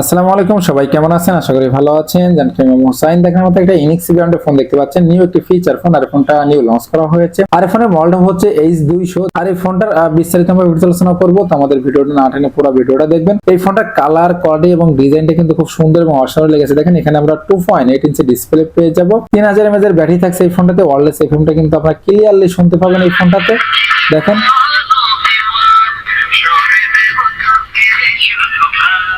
আসসালামু আলাইকুম, সবাই কেমন আছেন? আশা করি ভালো আছেন। জানকি হোসাইন দেখার মতো একটা ইনিক্স ব্র্যান্ডের ফোন দেখতে পাচ্ছেন। নিউ একটি ফিচার ফোন আর ফোনটা নিউ লঞ্চ করা হয়েছে। আর ফোনের মডেল হচ্ছে এইচ দুইশো আর এই ফোনটার বিস্তারিত আমরা আলোচনা করব, তো আমাদের ভিডিওটা না টেনে পুরো ভিডিওটা দেখবেন। এই ফোনটার কালার কোয়ালিটি এবং ডিজাইনটা কিন্তু খুব সুন্দর এবং অসাধারণ লেগেছে। দেখেন, এখানে আমরা two point eight inch display পেয়ে যাব। তিন হাজার এমএজ এর ব্যাটারি থাকছে এই ফোনটাতে ওয়ারলেস ফোনটা কিন্তু আপনারা ক্লিয়ারলি শুনতে পাবেন এই ফোনটাতে দেখেন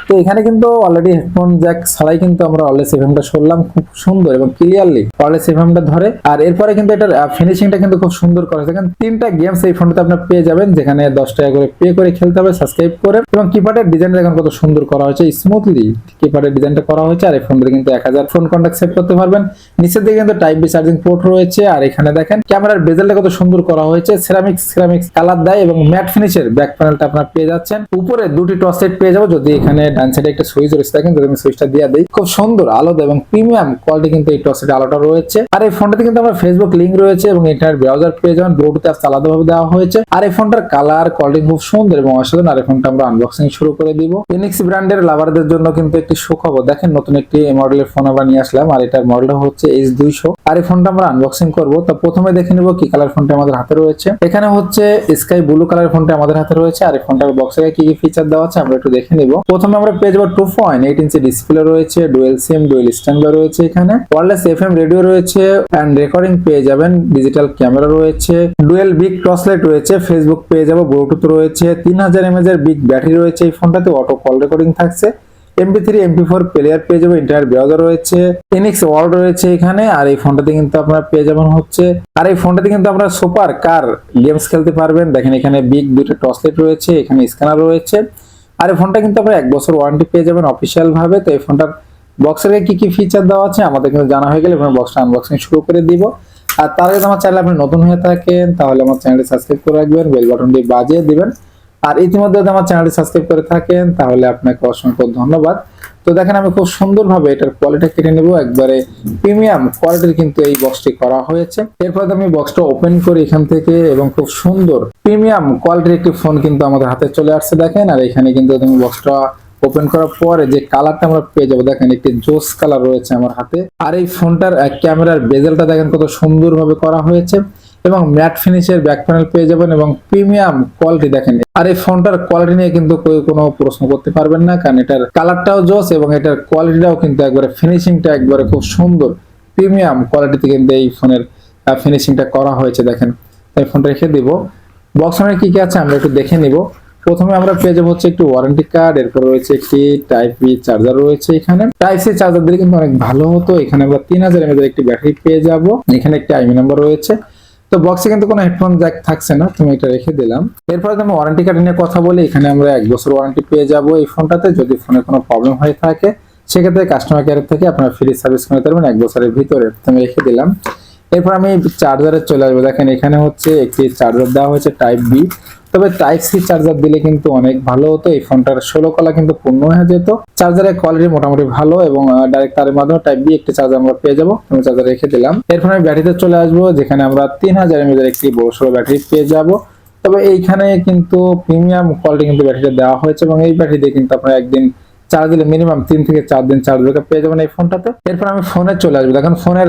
তো এখানে কিন্তু অলরেডি হেডফোন জ্যাক ছাড়াই কিন্তু আমরা ওয়ারলেস এফএমটা শুনলাম খুব সুন্দর এবং ক্লিয়ারলি ওয়ারলেস এফএমটা ধরে। আর এরপরে কিন্তু এটার ফিনিশিংটা কিন্তু খুব সুন্দর করা হয়েছে। এখানে তিনটা গেমস এই ফোনটাতে আপনার পেয়ে যাবেন, যেখানে দশ টাকা করে পে করে খেলতে হবে সাবস্ক্রাইব করে। এবং কিপ্যাডের ডিজাইনটা দেখেন কত সুন্দর করা হয়েছে স্মুথলি কিপ্যাডের ডিজাইনটা করা হয়েছে। আর এই ফোনটাতে কিন্তু এক হাজার ফোন কন্ট্যাক্ট সেভ করতে পারবেন। নিচের দিকে কিন্তু টাইপ বি চার্জিং পোর্ট রয়েছে। আর এখানে দেখেন ক্যামেরার বেজেলটা কত সুন্দর করা হয়েছে। সেরামিক্স সেরামিক্স কালার দেয় এবং ম্যাট ফিনিশের ব্যাক প্যানেলটা আপনার পেয়ে যাচ্ছেন। উপরে দুটি টর্চ লাইট পেয়ে যাব, যদি এখানে ডান সাইডে একটা সুইচ রয়েছে দেখেন যদি আমি সুইচটা দিয়ে দিই, খুব সুন্দর আলো দেয় এবং প্রিমিয়াম কোয়ালিটি কিন্তু এই টর্চ আলোটা রয়েছে। আর এই ফোনটাতে কিন্তু আমার ফেসবুক লিংক রয়েছে এবং ইন্টারনেট ব্রাউজার পেয়ে যাবেন ব্লুটুথ অ্যাপস আলাদাভাবে দেওয়া হয়েছে। আর এই ফোনটার কালার কোয়ালিটি খুব সুন্দর এবং অসাধারণ। আর এই ফোনটা আমরা আনবক্সিং শুরু করে দিব। ইনিক্স ব্র্যান্ডের লাভারদের জন্য কিন্তু একটি সুখবর। দেখেন নতুন একটি মডেলের ফোন আমরা নিয়ে আসলাম আর এটার মডেলটা হচ্ছে এইচ দুইশো। আর এই ফোনটা আমরা আনবক্সিং করব। তো প্রথমে দেখে নিব কি কালার ফোনটা আমাদের হাতে রয়েছে। এখানে হচ্ছে স্কাই ব্লু কালার ফোনটা আমাদের হাতে রয়েছে। আর এই ফোনটার বক্সে কি কি ফিচার দেওয়া আছে আমরা একটু দেখে নিব। প্রথমে আমরা পেয়ে যাব two point eight inch display রয়েছে ডুয়েল সিম ডুয়েল স্ট্যান্ড রয়েছে এখানে। ওয়ারলেস এফ এম রেডিও রয়েছে অ্যান্ড রেকর্ডিং পেয়ে যাবেন ডিজিটাল ক্যামেরা রয়েছে। ডুয়েল বিগ টসলাইট রয়েছে ফেসবুক পেয়ে যাব ব্লুটুথ রয়েছে, তিন হাজার এমএজ এর বিগ ব্যাটারি রয়েছে এই ফোনটাতে অটো কল রেকর্ডিং থাকছে। MP three MP four player পেয়ে যাব ইন্টারনেট ব্রাউজার রয়েছে। ইনিক্স ওয়ার্ল্ড রয়েছে এখানে, আর এই ফোনটাতে কিন্তু আপনারা পেয়ে যাবেন হচ্ছে, আর এই ফোনটাতে কিন্তু আপনারা সুপার কার গেমস খেলতে পারবেন। দেখেন এখানে বিগ দুটো টসলেট রয়েছে, এখানে স্ক্যানার রয়েছে। আর এই ফোনটা কিন্তু আপনারা এক বছর ওয়ারেন্টি পেয়ে যাবেন অফিসিয়াল ভাবে। তো এই ফোনটার বক্সের কি কি ফিচার দেওয়া আছে আমাদের কিন্তু জানা হয়ে গেলে এবার বক্সটা আনবক্সিং শুরু করে দিব। আর তার আগে আমার চ্যানেল আপনি নতুন হয়ে থাকেন, তাহলে আমার চ্যানেলটি সাবস্ক্রাইব করে রাখবেন বেল বাটনটি বাজিয়ে দিবেন। আর ইতিমধ্যে যদি আমার চ্যানেলটি সাবস্ক্রাইব করে থাকেন, তাহলে আপনাকে অসংখ্য ধন্যবাদ। তো দেখেন আমি খুব সুন্দরভাবে এটার কোয়ালিটি কেটে নেব। একবারে প্রিমিয়াম কোয়ালিটির কিন্তু এই বক্সটি করা হয়েছে। এরপর আমি বক্সটা ওপেন করি এখান থেকে এবং খুব সুন্দর প্রিমিয়াম কোয়ালিটির একটি ফোন কিন্তু আমাদের হাতে চলে আসছে দেখেন। আর এখানে কিন্তু তুমি বক্সটা ওপেন করার পরে যে কালারটা আমরা পেয়ে যাব, দেখেন একটি জোস কালার রয়েছে আমার হাতে। আর এই ফোনটার ক্যামেরার বেজেলটা দেখেন কত সুন্দরভাবে করা হয়েছে। এবং ম্যাট ফিনিশের ব্যাক প্যানেল পেয়ে যাবেন এবং প্রিমিয়াম কোয়ালিটি দেখেন। আর এই ফোনটার কোয়ালিটি নিয়ে কিন্তু কেউ কোনো প্রশ্ন করতে পারবেন না, কারণ এটার কালারটাও জোস এবং এটার কোয়ালিটিটাও কিন্তু একবারে ফিনিশিংটা একবারে খুব সুন্দর। প্রিমিয়াম কোয়ালিটিতে কিন্তু এই ফোনের ফিনিশিংটা করা হয়েছে দেখেন। তাই ফোনটা রেখে দিব। বক্স কি কি আছে আমরা একটু দেখে নিব। প্রথমে আমরা পেয়ে যাব হচ্ছে একটি ওয়ারেন্টি কার্ড এরপর রয়েছে একটি টাইপ বি চার্জার রয়েছে এখানে। টাইপ সি চার্জার দিলে কিন্তু অনেক ভালো হতো। এখানে আমরা তিন হাজার এমএজ একটি ব্যাটারি পেয়ে যাব। এখানে একটি আইমি নাম্বার রয়েছে। তো বক্সে কিন্তু কোনো হেডফোন জ্যাক থাকছে না, তুমি এটা রেখে দিলাম। এরপরে আমি ওয়ারেন্টি কার্ড নিয়ে কথা বলি, এখানে আমরা এক বছর ওয়ারেন্টি পেয়ে যাব এই ফোনটাতে যদি ফোনে কোনো প্রবলেম হয়ে থাকে। সেক্ষেত্রে কাস্টমার কেয়ার থেকে আপনারা ফ্রি সার্ভিস করে দেবেন এক বছরের ভিতরে। তুমি রেখে দিলাম। এরপর আমি চার্জারে চলে আসব। দেখেন, এখানে হচ্ছে একটি চার্জার দেওয়া হয়েছে টাইপ বি তবে টাইপ সি চার্জার দিলে কিন্তু অনেক ভালো হতো। এই ফোনটার ষোলো কলা কিন্তু পূর্ণ হয়ে যেত। চার্জারের কোয়ালিটি মোটামুটি ভালো এবং ডাইরেক্ট তারের মাধ্যমে টাইপ বি একটি চার্জার আমরা পেয়ে যাব। আমি চার্জার রেখে দিলাম। এরপর আমি ব্যাটারিতে চলে আসব, যেখানে আমরা তিন হাজার এমএজ একটি বড় সড়ো ব্যাটারি পেয়ে যাব। তবে এইখানে কিন্তু প্রিমিয়াম কোয়ালিটি কিন্তু ব্যাটারিটা দেওয়া হয়েছে এবং এই ব্যাটারি দিয়ে কিন্তু আপনারা একদিন চার্জ দিলে মিনিমাম তিন থেকে চার দিন চার্জ ব্যাকআপ পেয়ে যাবেন এই ফোনটাতে। এরপর আমি ফোনে চলে আসব। এখন ফোনের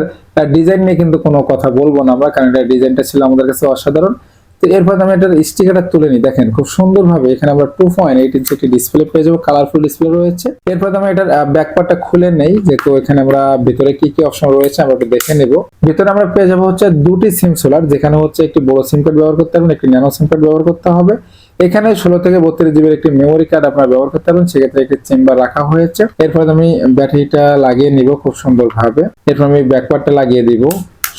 ডিজাইন নিয়ে কিন্তু কোনো কথা বলব না আমরা, কারণ এটা ডিজাইনটা ছিল আমাদের কাছে অসাধারণ। তো এরপর আমি এটার স্টিকারটা তুলে নিই। দেখেন, খুব সুন্দরভাবে এখানে আমরা টু পয়েন্ট এইট ইঞ্চি একটি ডিসপ্লে পেয়ে যাব কালারফুল ডিসপ্লে রয়েছে। এরপর আমি এটার ব্যাকপার্টটা খুলে নেই, যেহেতু এখানে আমরা ভিতরে কি কি অপশন রয়েছে আমরা একটু দেখে নেব। ভিতরে আমরা পেয়ে যাব হচ্ছে দুটি সিম সোলার যেখানে হচ্ছে একটি বড় সিম কার্ড ব্যবহার করতে পারবেন একটি ন্যানো সিম কার্ড ব্যবহার করতে হবে। এখানে ষোলো থেকে বত্রিশ জিবির একটি মেমোরি কার্ড আপনারা ব্যবহার করতে পারবেন, সেক্ষেত্রে একটি চেম্বার রাখা হয়েছে। এরপর আমি ব্যাটারিটা লাগিয়ে নিব খুব সুন্দরভাবে। এরপর আমি ব্যাকপার্টটা লাগিয়ে দিব।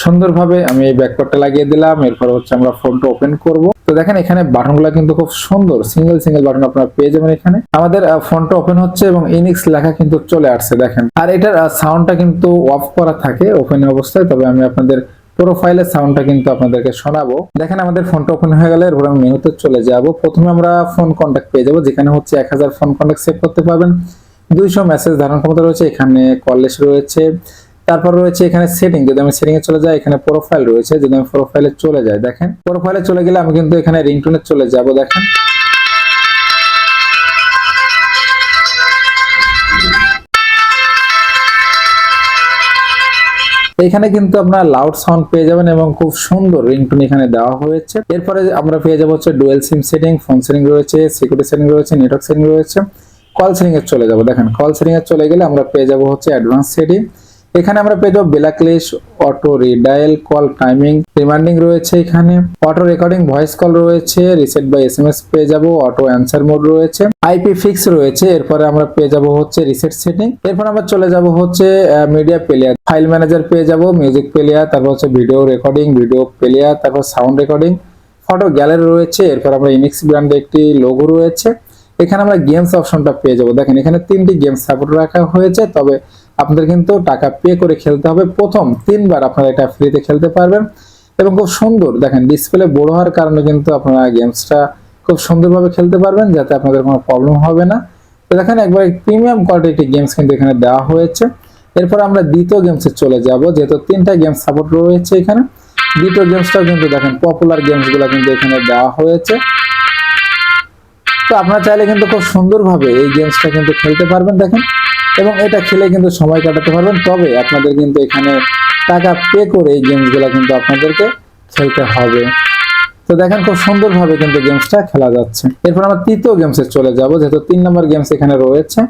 সুন্দরভাবে আমি এই ব্যাকপার্টটা লাগিয়ে দিলাম। এরপর হচ্ছে আমরা ফোনটা ওপেন করব। তো দেখেন, এখানে বাটনগুলো কিন্তু খুব সুন্দর সিঙ্গেল সিঙ্গেল বাটন আপনারা পেয়ে যাবেন এখানে। আমাদের ফোনটা ওপেন হচ্ছে এবং ইনিক্স লেখা কিন্তু চলে আসছে, দেখেন। আর এটার সাউন্ডটা কিন্তু অফ করা থাকে ওপেন অবস্থায়, তবে আমি আপনাদের প্রোফাইলের সাউন্ডটা কিন্তু আপনাদেরকে শোনাবো। দেখেন, আমাদের ফোনটা ওপেন হয়ে গেলে এরপর আমি মেনুতে চলে যাব। প্রথমে আমরা ফোন কন্ট্যাক্ট পেয়ে যাব, যেখানে হচ্ছে এক হাজার ফোন কন্ট্যাক্ট সেভ করতে পারবেন। দুইশো মেসেজ ধারণ ক্ষমতা রয়েছে, এখানে কলেজ রয়েছে। তারপর রয়েছে এখানে সেটিং যদি আমি সেটিং এ চলে যাই, এখানে প্রোফাইল রয়েছে, যদি আমি প্রোফাইলে চলে যাই, দেখেন প্রোফাইলে চলে গেলে আমি কিন্তু এখানে রিংটোনে চলে যাব, দেখেন। এখানে কিন্তু আপনার লাউড সাউন্ড পেয়ে যাবেন এবং খুব সুন্দর রিংটোন এখানে দেওয়া হয়েছে। এরপরে আমরা পেয়ে যাব হচ্ছে dual SIM setting phone setting রয়েছে সিকিউরিটি সেটিং রয়েছে নেটওয়ার্ক সেটিং রয়েছে। কল সেটিং এ চলে যাব, দেখেন কল সেটিং এ চলে গেলে আমরা পেয়ে যাব হচ্ছে অ্যাডভান্স সেটিং এখানে আমরা পেয়ে যাব blacklist auto redial call timing reminding রয়েছে এখানে, অটো রেকর্ডিং, ভয়েস কল রয়েছে, reset by S M S পেয়ে যাব, অটো অ্যান্সার মোড রয়েছে, আইপি ফিক্স রয়েছে, এরপরে আমরা পেয়ে যাব হচ্ছে রিসেট সেটিং, এরপর আমরা চলে যাব হচ্ছে মিডিয়া প্লেয়ার, ফাইল ম্যানেজার পেয়ে যাব, মিউজিক প্লেয়ার, তারপর হচ্ছে ভিডিও রেকর্ডিং, ভিডিও প্লেয়ার, তারপর সাউন্ড রেকর্ডিং, ফটো গ্যালারি রয়েছে, এরপর আমরা ইনিক্স ব্র্যান্ডে একটি লোগো রয়েছে, এখানে আমরা গেমস অপশনটা পেয়ে যাব, দেখেন এখানে তিনটি গেমস সাপোর্ট রাখা হয়েছে, তবে আপনাদের কিন্তু টাকা পে করে খেলতে হবে। প্রথম তিনবার আপনারা এটা ফ্রিতে খেলতে পারবেন এবং খুব সুন্দর, দেখেন ডিসপ্লে বড় হওয়ার কারণে কিন্তু আপনারা গেমসটা খুব সুন্দরভাবে খেলতে পারবেন যাতে আপনাদের কোনো প্রবলেম হবে না। তো দেখেন, একবার প্রিমিয়াম কোয়ালিটির একটি গেমস কিন্তু এখানে দেওয়া হয়েছে। এরপর আমরা দ্বিতীয় গেমসে চলে যাব, যেহেতু তিনটা গেম সাপোর্ট রয়েছে এখানে। দ্বিতীয় গেমসটাও কিন্তু দেখেন পপুলার গেমসগুলো কিন্তু এখানে দেওয়া হয়েছে। তো আপনারা চাইলে কিন্তু খুব সুন্দরভাবে এই গেমসটা কিন্তু খেলতে পারবেন, দেখেন। এবং এটা খেলে কিন্তু সময় কাটাতে পারবেন। তবে আপনাদের কিন্তু এখানে টাকা পে করে এই গেমসগুলো কিন্তু আপনাদেরকে খেলতে হবে। তো দেখেন খুব সুন্দরভাবে কিন্তু গেমসটা খেলা যাচ্ছে। এরপর আমরা তৃতীয় গেমসে চলে যাব, যেহেতু তিন নম্বর গেমস এখানে রয়েছে।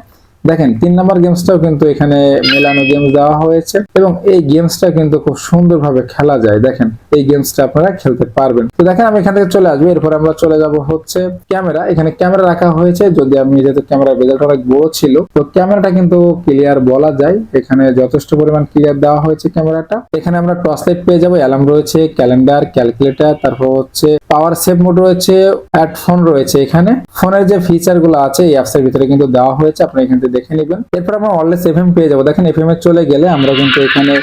দেখেন, তিন নম্বর গেমসটাও কিন্তু এখানে মেলানো গেমস দেওয়া হয়েছে এবং এই গেমসটা কিন্তু খুব সুন্দরভাবে খেলা যায়। দেখেন, এই গেমসটা আপনারা খেলতে পারবেন। তো দেখেন, আমি এখান থেকে চলে আসব। এরপর আমরা চলে যাব হচ্ছে ক্যামেরা। এখানে ক্যামেরা রাখা হয়েছে। যদি আমি যেহেতু ক্যামেরা রেজাল্ট অনেক বড় ছিল, তো ক্যামেরাটা কিন্তু ক্লিয়ার বলা যায়। এখানে যথেষ্ট পরিমাণ ক্লিয়ার দেওয়া হয়েছে ক্যামেরাটা। এখানে আমরা টর্চ লাইট পেয়ে যাব। অ্যালার্ম রয়েছে ক্যালেন্ডার ক্যালকুলেটার তারপর হচ্ছে পাওয়ার সেভ মোড রয়েছে হেডফোন রয়েছে এখানে। ফোনের যে ফিচারগুলো আছে, এই অ্যাপসের ভিতরে কিন্তু দেওয়া হয়েছে। আপনি এখান থেকে দেখে নেবেন। এরপর আমরা অললেস এফএম পেয়ে যাব। দেখেন এফএম এ চলে গেলে আমরা কিন্তু এখানে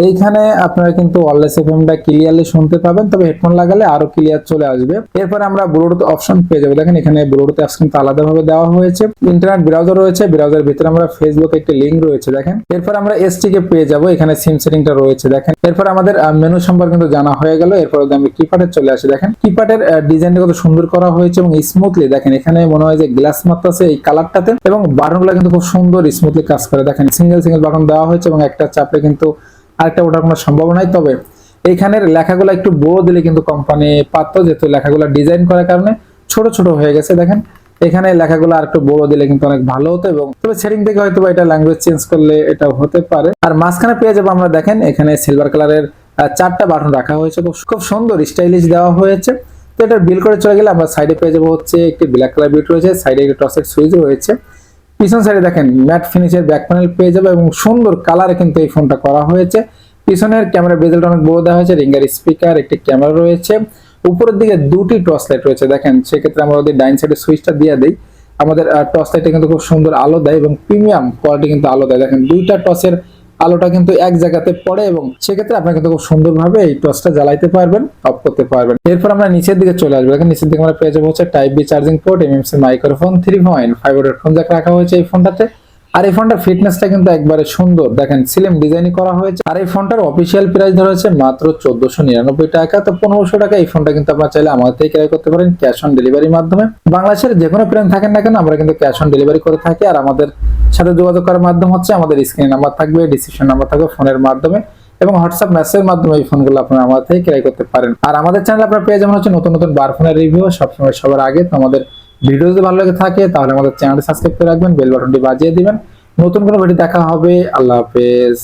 এইখানে আপনারা কিন্তু ওয়ারলেস এফএমটা ক্লিয়ারলি শুনতে পাবেন, তবে হেডফোন লাগালে আরও ক্লিয়ার চলে আসবে। এরপর আমরা ব্লুটুথ অপশন পেয়ে যাব। দেখেন এখানে ব্লুটুথ অ্যাপস কিন্তু আলাদাভাবে দেওয়া হয়েছে। ইন্টারনেট ব্রাউজার রয়েছে ব্রাউজারের ভিতরে আমরা ফেসবুক একটি লিঙ্ক রয়েছে, দেখেন। এরপর আমরা এসটি কে পেয়ে যাব, এখানে সিম সেটিংটা রয়েছে, দেখেন। এরপর আমাদের মেনু সম্পর্কে কিন্তু জানা হয়ে গেল। এরপর আমি কিপ্যাডে চলে আসি, দেখেন। কিপ্যাডের ডিজাইনটা কত সুন্দর করা হয়েছে এবং স্মুথলি দেখেন। এখানে মনে হয় যে গ্লাস মারতেছে এই কালারটাতে এবং বাটনগুলো কিন্তু খুব সুন্দর স্মুথলি কাজ করে। দেখেন সিঙ্গেল সিঙ্গেল বাটন দেওয়া হয়েছে এবং একটা চাপে কিন্তু আরেকটা ওঠার কোনো সম্ভাবনা নাই। তবে এইখানের লেখাগুলো একটু বড় দিলে কিন্তু কোম্পানি পারতো, যেহেতু লেখাগুলো ডিজাইন করার কারণে ছোট ছোট হয়ে গেছে। দেখেন, এখানে লেখাগুলো আর একটু বড় দিলে কিন্তু অনেক ভালো হতো এবং তবে সেটিং থেকে হয়তো এটা ল্যাঙ্গুয়েজ চেঞ্জ করলে এটা হতে পারে। আর মাঝখানে পেয়ে যাব আমরা, দেখেন, এখানে সিলভার কালারের চারটা বাটন রাখা হয়েছে। খুব সুন্দর স্টাইলিশ দেওয়া হয়েছে। তো এটা বিল করে চলে গেলে আমরা সাইডে পেয়ে যাব হচ্ছে একটি ব্ল্যাক কালার বিট রয়েছে। সাইডে একটি টসের সুইচ রয়েছে। পিছন সাইডে দেখেন ম্যাট ফিনিশের ব্যাক প্যানেল পেয়ে যাবে এবং সুন্দর কালারে কিন্তু এই ফোনটা করা হয়েছে। পিছনের ক্যামেরা বেজেলটা অনেক বড় দেওয়া হয়েছে, রিঙ্গার স্পিকার একটি ক্যামেরা রয়েছে। উপরের দিকে দুটি টর্চ লাইট রয়েছে, দেখেন, সেক্ষেত্রে আমরা যদি ডাইন সাইডে সুইচটা দিয়ে দিই, আমাদের টর্চ লাইটটা কিন্তু খুব সুন্দর আলো দেয় এবং প্রিমিয়াম কোয়ালিটি কিন্তু আলো দেয়। দেখেন, দুইটা টর্চের আলোটা কিন্তু এক জায়গাতে পড়ে এবং সেক্ষেত্রে আপনি কিন্তু খুব সুন্দরভাবে এই টর্চটা জ্বালাইতে পারবেন অফ করতে পারবেন। এরপর আমরা নিচের দিকে চলে আসব। দেখেন নিচের দিকে আমরা পেয়ে যাব হচ্ছে type B charging port MMC microphone three point five headphone jack রাখা হয়েছে এই ফোনটাতে। আর এই ফোনটার ফিটনেসটা কিন্তু একবারে সুন্দর। দেখেন সিলিম ডিজাইনই করা হয়েছে। আর এই ফোনটার অফিসিয়াল প্রাইস ধরা হয়েছে মাত্র চোদ্দশো নিরানব্বই টাকা। তো পনেরোশো টাকা এই ফোনটা কিন্তু আপনারা চাইলে আমাদের থেকে ক্রয় করতে পারেন ক্যাশ অন ডেলিভারির মাধ্যমে। বাংলাদেশের যে কোনো প্লেন থাকেন না কেন, আমরা কিন্তু ক্যাশ অন ডেলিভারি করে থাকি। আর আমাদের সাথে যোগাযোগ করার মাধ্যম হচ্ছে, আমাদের স্ক্রিন নাম্বার থাকবে ডিসক্রিপশন নাম্বার থাকবে ফোনের মাধ্যমে। এবং হোয়াটসঅ্যাপ মেসেজের মাধ্যমে এই ফোনগুলো আপনারা আমাদের থেকে ক্রয় করতে পারেন। আর আমাদের চ্যানেল আপনারা পেয়ে যাবেন হচ্ছে নতুন নতুন বার ফোনের রিভিউ সবসময় সবার আগে তো আমাদের ভিডিও যদি ভালো লাগে থাকে, তাহলে আমাদের চ্যানেলটি সাবস্ক্রাইব করে রাখবেন, বেল বাটনটি বাজিয়ে দিবেন। নতুন কোনো ভিডিও দেখা হবে, আল্লাহ হাফেজ।